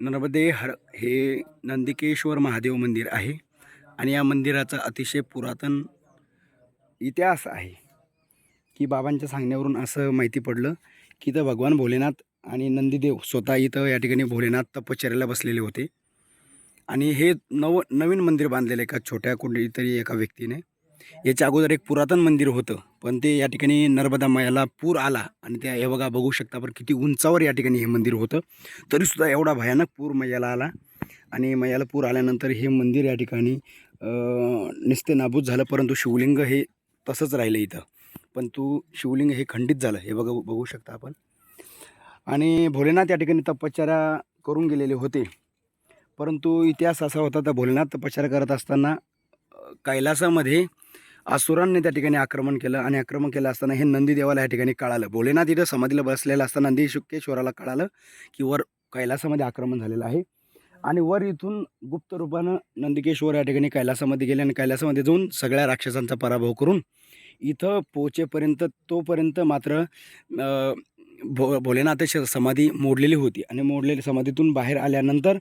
नर्मदे हर हे नंदिकेश्वर महादेव मंदिर आहे आणि या मंदिराचा अतिशय पुरातन इतिहास आहे. की बाबांच्या सांगण्यावरून असं माहिती पडलं की इथं भगवान भोलेनाथ आणि नंदीदेव स्वतः इथं या ठिकाणी भोलेनाथ तपश्चर्याला बसलेले होते. आणि हे नव नवीन मंदिर बांधलेलं एका छोट्या कुठेतरी एका व्यक्तीने. याच्या अगोदर एक पुरातन मंदिर होतं पण ते या ठिकाणी नर्मदा मायाला पूर आला आणि त्या हे बघा बघू शकता बरं किती उंचावर या ठिकाणी हे मंदिर होतं. तरीसुद्धा एवढा भयानक पूर मैयाला आला आणि मैयाला पूर आल्यानंतर हे मंदिर या ठिकाणी निस्ते नाबूद झालं परंतु शिवलिंग हे तसंच राहिलं इथं. पण तू शिवलिंग हे खंडित झालं हे बघा बघू शकता आपण. आणि भोलेनाथ या ठिकाणी तपश्चर्या करून गेलेले होते. परंतु इतिहास असा होता तर भोलेनाथ तपश्चर्या करत असताना कैलासामध्ये असुरांनी त्या ठिकाणी आक्रमण केलं आणि आक्रमण केलं असताना हे नंदीदेवाला या ठिकाणी कळालं. भोलेनाथ इथं समाधीला बसलेलं असताना नंदी शुक्केश्वराला कळालं की वर कैलासामध्ये आक्रमण झालेलं आहे. आणि वर इथून गुप्त रूपानं नंदिकेश्वर या ठिकाणी कैलासामध्ये गेले आणि कैलासामध्ये जाऊन सगळ्या राक्षसांचा पराभव करून इथं पोचेपर्यंत तोपर्यंत मात्र भो भोलेनाथाची समाधी मोडलेली होती. आणि मोडलेली समाधीतून बाहेर आल्यानंतर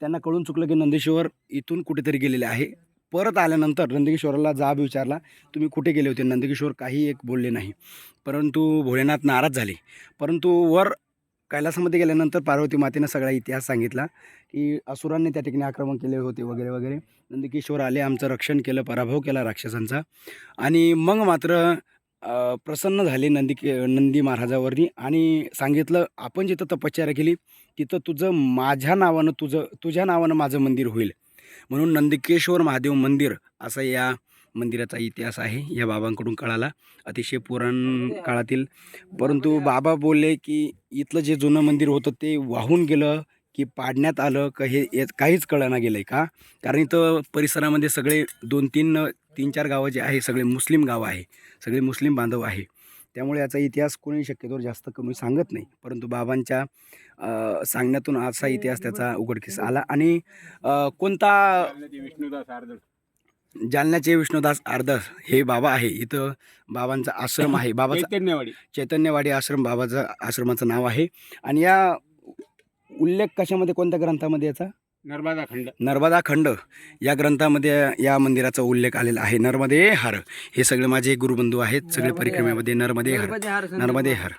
त्यांना कळून चुकलं की नंदेश्वर इथून कुठेतरी गेलेले आहे. परत आल्यानंतर नंदकिशोराला जाब विचारला तुम्ही कुठे गेले होते? नंदकिशोर काही एक बोलले नाही. परंतु भोलेनाथ नाराज झाले. परंतु वर कैलासामध्ये गेल्यानंतर पार्वती मातेनं सगळा इतिहास सांगितला की असुरांनी त्या ठिकाणी आक्रमण केले होते वगैरे वगैरे. नंदकिशोर आले आमचं रक्षण केलं पराभव केला राक्षसांचा. आणि मग मात्र प्रसन्न झाले नंदी नंदी महाराजावरती आणि सांगितलं आपण जिथं तपश्चर्या केली तिथं तुझं माझ्या नावानं तुझं तुझ्या नावानं माझं मंदिर होईल. म्हणून नंदिकेश्वर महादेव मंदिर असा या मंदिराचा इतिहास आहे या बाबांकडून कळाला. अतिशय पुराण काळातील. परंतु बाबा बोलले की इथलं जे जुनं मंदिर होतं ते वाहून गेलं की पाडण्यात आलं का हे काहीच कळना गेलं आहे का? कारण इथं परिसरामध्ये सगळे दोन तीन तीन चार गावं जे आहे सगळे मुस्लिम गावं आहे सगळे मुस्लिम बांधव आहे. त्यामुळे याचा इतिहास कोणी शक्यतोवर जास्त कमी सांगत नाही. परंतु बाबांच्या सांगण्यातून असा इतिहास त्याचा उघडकीस आला. आणि कोणता विष्णुदास आर्दळ. जालन्याचे विष्णुदास आर्दस हे बाबा आहे. इथं बाबांचा आश्रम आहे. बाबाचा चैतन्यवाडी. चैतन्यवाडी आश्रम बाबाचं आश्रमाचं नाव आहे. आणि या उल्लेख कशामध्ये कोणत्या ग्रंथामध्ये याचा? नर्मदा खंड. नर्मदा खंड. या ग्रंथामध्ये या मंदिराचा उल्लेख आलेला आहे. नर्मदे हर. हे सगळे माझे गुरुबंधू आहेत. सगळे परिक्रमेमध्ये नर्मदे हर. नर्मदे हर.